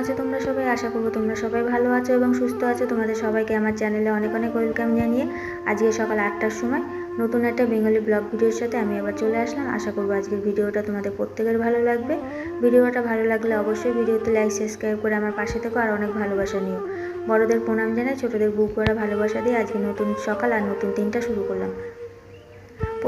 আশা করব তোমরা সবাই ভালো আছো এবং সুস্থ আছো। তোমাদের সবাইকে আমার চ্যানেলে অনেক অনেক ওয়েলকাম জানিয়ে আজকে সকাল আটটার সময় নতুন একটা বেঙ্গলি ব্লগ ভিডিওর সাথে আমি আবার চলে আসলাম। আশা করব আজকের ভিডিওটা তোমাদের প্রত্যেকের ভালো লাগবে। ভিডিওটা ভালো লাগলে অবশ্যই ভিডিওতে লাইক সাবস্ক্রাইব করে আমার পাশে থেকো আর অনেক ভালোবাসা নিও। বড়দের প্রণাম জানাই, ছোটদের বুক করা ভালোবাসা দিয়ে আজকে নতুন সকাল আর নতুন দিনটা শুরু করলাম।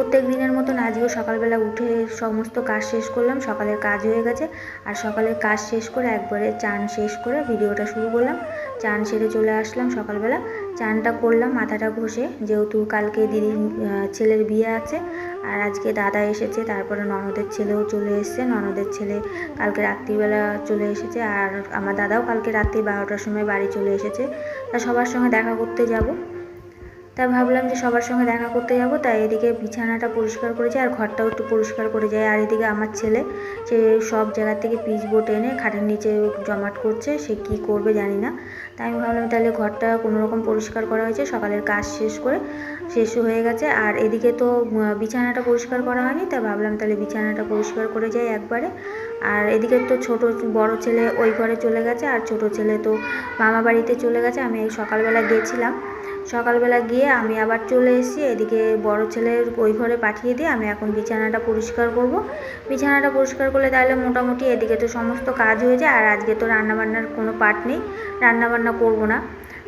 প্রত্যেক দিনের মতন আজকেও সকালবেলা উঠে সমস্ত কাজ শেষ করলাম, সকালের কাজ হয়ে গেছে। আর সকালের কাজ শেষ করে একবারে চান শেষ করে ভিডিওটা শুরু করলাম। চান সেরে চলে আসলাম সকালবেলা। চানটা করলাম, মাথাটা ঘষে, যেহেতু কালকে দিদির ছেলের বিয়ে আছে, আর আজকে দাদা এসেছে, তারপরে ননদের ছেলেও চলে এসছে। ননদের ছেলে কালকে রাত্রিবেলা চলে এসেছে, আর আমার দাদাও কালকে রাত্রি বারোটার সময় বাড়ি চলে এসেছে। তা সবার সঙ্গে দেখা করতে যাব। তা ভাবলাম যে সবার সঙ্গে দেখা করতে যাব, তাই এদিকে বিছানাটা পরিষ্কার করে যায় আর ঘরটাও একটু পরিষ্কার করে যায় আর এদিকে আমার ছেলে, সে সব জায়গা থেকে পিচ বোট এনে খাটের নিচে জমাট করছে, সে কি করবে জানি না। তাই আমি ভাবলাম তাহলে ঘরটা কোনো রকম পরিষ্কার করা হয়েছে, সকালের কাজ শেষ করে শেষ হয়ে গেছে। আর এদিকে তো বিছানাটা পরিষ্কার করা হয়নি, তাই ভাবলাম তাহলে বিছানাটা পরিষ্কার করে যাই একবারে। আর এদিকে তো ছোট বড় ছেলে ওই ঘরে চলে গেছে, আর ছোট ছেলে তো মামা বাড়িতে চলে গেছে, আমি সকালবেলা গিয়েছিলাম সকালবেলা গিয়ে আমি আবার চলে এসেছি। এদিকে বড় ছেলের ওই ঘরে পাঠিয়ে দিয়ে আমি এখন বিছানাটা পরিষ্কার করব। বিছানাটা পরিষ্কার করলে তাহলে মোটামুটি এদিকে তো সমস্ত কাজ হয়ে যায়, আর আজকে তো রান্নাবান্নার কোনো পার্ট নেই। রান্নাবান্না করব না।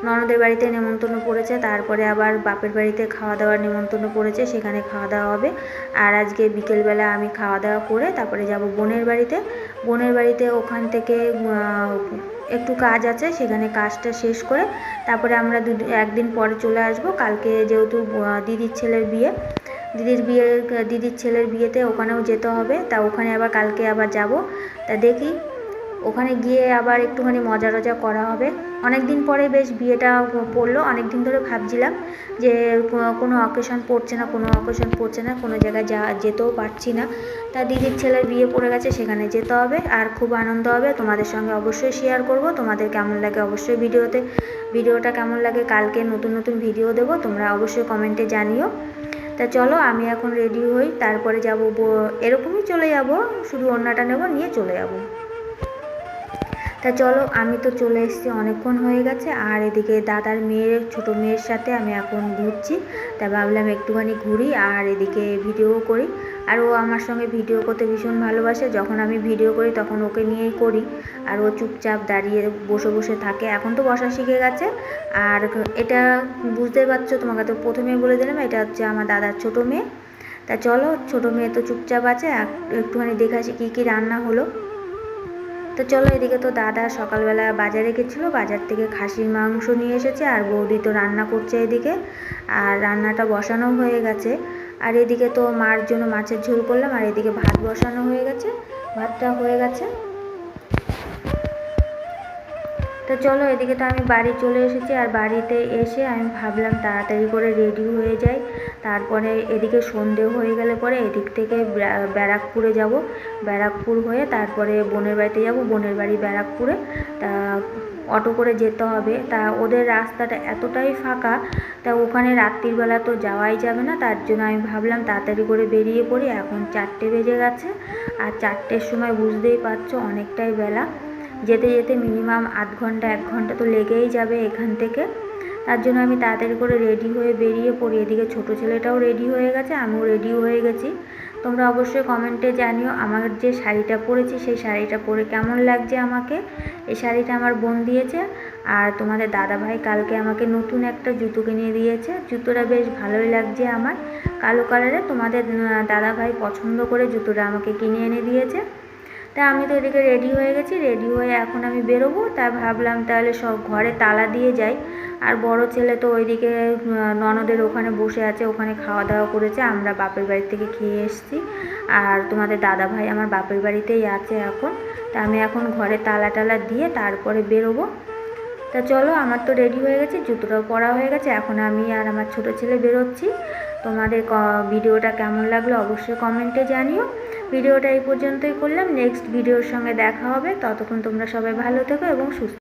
ননদের বাড়িতে নেমন্তন্ন পড়েছে, তারপরে আবার বাপের বাড়িতে খাওয়া দাওয়ার নেমন্তন্ন পড়েছে, সেখানে খাওয়া দাওয়া হবে। আর আজকে বিকেলবেলা আমি খাওয়া দাওয়া করে তারপরে যাব বোনের বাড়িতে। বোনের বাড়িতে ওখান থেকে একটু কাজ আছে, সেখানে কাজটা শেষ করে তারপরে আমরা একদিন পরে চলে আসব। কালকে যেহেতু দিদির ছেলের বিয়ে, দিদির বিয়ে, দিদির ছেলের বিয়েতে ওখানেও যেতে হবে, তা ওখানে আবার কালকে আবার যাব। তা দেখি ওখানে গিয়ে আবার একটুখানি মজা টজা করা হবে। অনেক দিন পরে বেশ বিয়েটা পড়ল অনেক দিন ধরে ভাবছিলাম যে কোনো অকেশন পড়ছে না, কোনো অকেশন পড়ছে না, কোনো জায়গায় যা, যেতেও পারছি না। তা দিদির ছেলের বিয়ে পড়ে গেছে, সেখানে যেতে হবে আর খুব আনন্দ হবে। তোমাদের সঙ্গে অবশ্যই শেয়ার করব। তোমাদের কেমন লাগে অবশ্যই ভিডিওতে, ভিডিওটা কেমন লাগে কালকে নতুন নতুন ভিডিও দেবো, তোমরা অবশ্যই কমেন্টে জানিও। তা চলো, আমি এখন রেডি হই, তারপরে যাব এরকমই চলে যাব, শুধু অন্যটা নেব, নিয়ে চলে যাব। তা চলো, আমি তো চলে এসেছি, অনেকক্ষণ হয়ে গেছে। আর এদিকে দাদার মেয়ের, ছোট মেয়ের সাথে আমি এখন ঘুরছি। তা ভাবলাম একটুখানি ঘুরি আর এদিকে ভিডিও করি। আর ও আমার সঙ্গে ভিডিও করতে ভীষণ ভালোবাসে। যখন আমি ভিডিও করি, তখন ওকে নিয়েই করি। আর ও চুপচাপ দাঁড়িয়ে বসে বসে থাকে। এখন তো বসা শিখে গেছে। আর এটা বুঝতেই পারছ, তোমাকে তো প্রথমে বলে দিলাম, এটা হচ্ছে আমার দাদার ছোট মেয়ে। তা চলো, ছোট মেয়ে তো চুপচাপ আছে। একটুখানি দেখে আসি কী কী রান্না হলো। তো চলো এদিকে তো দাদা সকালবেলা বাজারে গেছিল, বাজার থেকে খাসির মাংস নিয়ে এসেছে আর বৌদি তো রান্না করছে এদিকে। আর রান্নাটা বসানো হয়ে গেছে। আর এদিকে তো মার জন্য মাছের ঝোল করলাম, আর এদিকে ভাত বসানো হয়ে গেছে, ভাতটা হয়ে গেছে। তো চলো, এদিকে তো আমি বাড়ি চলে এসেছি আর বাড়িতে এসে আমি ভাবলাম তাড়াতাড়ি করে রেডি হয়ে যাই। তারপরে এদিকে সন্ধে হয়ে গেলে পরে এদিক থেকে ব্যারাকপুরে যাব। ব্যারাকপুর হয়ে তারপরে বোনের বাড়িতে যাব। বোনের বাড়ি ব্যারাকপুরে। তা অটো করে যেতে হবে। তা ওদের রাস্তাটা এতটাই ফাঁকা, তা ওখানে রাত্রিবেলা তো যাওয়াই যাবে না। তার জন্য আমি ভাবলাম তাড়াতাড়ি করে বেরিয়ে পড়ি। এখন চারটে বেজে গেছে। আর চারটের সময় বুঝতেই পারছ, অনেকটাই বেলা। যেতে যেতে মিনিমাম আধ ঘণ্টা, এক ঘণ্টা তো লেগেই যাবে এখান থেকে। তার জন্য আমি তাড়াতাড়ি করে রেডি হয়ে বেরিয়ে পড়ি। এদিকে ছোটো ছেলেটাও রেডি হয়ে গেছে, আমিও রেডি হয়ে গেছি। তোমরা অবশ্যই কমেন্টে জানিও আমার যে শাড়িটা পরেছি, সেই শাড়িটা পরে কেমন লাগছে আমাকে? এই শাড়িটা আমার বোন দিয়েছে আর তোমাদের দাদা ভাই কালকে আমাকে নতুন একটা জুতো কিনে দিয়েছে। জুতোটা বেশ ভালোই লাগছে আমার। কালো কালারে তোমাদের দাদা ভাই পছন্দ করে জুতোটা আমাকে কিনে এনে দিয়েছে। তা আমি তো এদিকে রেডি হয়ে গেছি রেডি হয়ে এখন আমি বেরোবো, তা ভাবলাম তাহলে সব ঘরে তালা দিয়ে যাই। আর বড় ছেলে তো ওইদিকে ননদের ওখানে বসে আছে, ওখানে খাওয়া দাওয়া করেছে, আমরা বাপের বাড়ি থেকে খেয়ে এসেছি। আর তোমাদের দাদা ভাই আমার বাপের বাড়িতেই আছে এখন, তা আমি এখন ঘরে তালা টালা দিয়ে তারপরে বেরোবো। তা চলো, আমার তো রেডি হয়ে গেছে, জুতোটাও পরা হয়ে গেছে, এখন আমি আর আমার ছোট ছেলে বেরোচ্ছি। তোমাদের ভিডিওটা কেমন লাগল অবশ্যই কমেন্টে জানিও। ভিডিওটা এই পর্যন্তই করলাম। নেক্সট ভিডিওর সঙ্গে দেখা হবে। ততক্ষণ তোমরা সবাই ভালো থেকো এবং সুস্থ